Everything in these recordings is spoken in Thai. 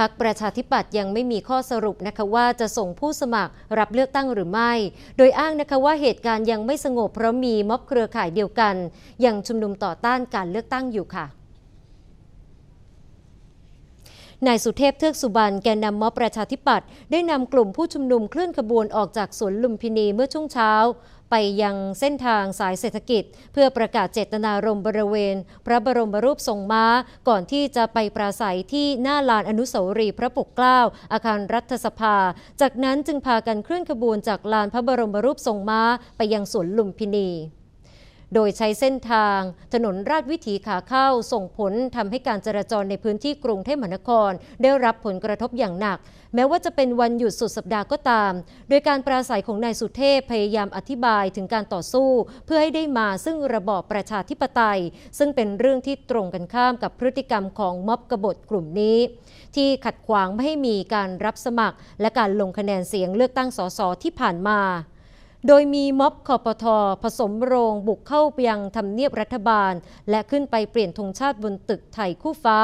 พักประชาธิปัตย์ยังไม่มีข้อสรุปนะคะว่าจะส่งผู้สมัครรับเลือกตั้งหรือไม่ โดยอ้างนะคะว่าเหตุการณ์ยังไม่สงบเพราะมีม็อบเครือข่ายเดียวกัน ยังชุมนุมต่อต้านการเลือกตั้งอยู่ค่ะนายสุเทพเทือกสุบรรณแกนนำม็อบประชาธิปัตย์ได้นำกลุ่มผู้ชุมนุมเคลื่อนขบวนออกจากสวนลุมพินีเมื่อช่วงเช้า ไปยังเส้นทางสายเศรษฐกิจ เพื่อประกาศเจตนารมณ์บริเวณ พระบรมรูปทรงม้า ก่อนที่จะไปปราศัยที่หน้าลานอนุสาวรีย์พระปกเกล้า อาคารรัฐสภา จากนั้นจึงพากันเคลื่อนขบวนจากลานพระบรมรูปทรงม้า ไปยังสวนลุมพินี โดยใช้เส้นทาง ถนนราชวิถีขาเข้าส่งผลทำให้การจราจรในพื้นที่กรุงเทพมหานคร ได้รับผลกระทบอย่างหนัก แม้ว่าจะเป็นวันหยุดสุดสัปดาห์ก็ตาม โดยการปราศัยของนายสุเทพพยายามอธิบายถึงการต่อสู้ เพื่อให้ได้มาซึ่งระบอบประชาธิปไตย ซึ่งเป็นเรื่องที่ตรงกันข้ามกับพฤติกรรมของม็อบกบฏกลุ่มนี้ ที่ขัดขวางไม่ให้มีการรับสมัคร และการลงคะแนนเสียงเลือกตั้งสสที่ผ่านมา โดยมีม็อบคอปทอผสมโรงบุกเข้าไปยังทำเนียบรัฐบาล และขึ้นไปเปลี่ยนธงชาติบนตึกไทยคู่ฟ้า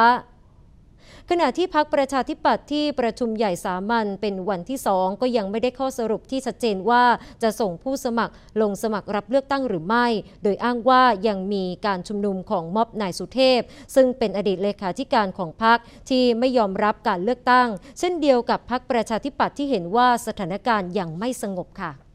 ขณะที่พักประชาธิปัตย์ที่ประชุมใหญ่สามัญเป็นวันที่สองก็ยังไม่ได้ข้อสรุปที่ชัดเจนว่าจะส่งผู้สมัครลงสมัครรับเลือกตั้งหรือไม่ โดยอ้างว่ายังมีการชุมนุมของม็อบนายสุเทพ ซึ่งเป็นอดีตเลขาธิการของพักที่ไม่ยอมรับการเลือกตั้ง เช่นเดียวกับพักประชาธิปัตย์ที่เห็นว่าสถานการณ์ยังไม่สงบค่ะ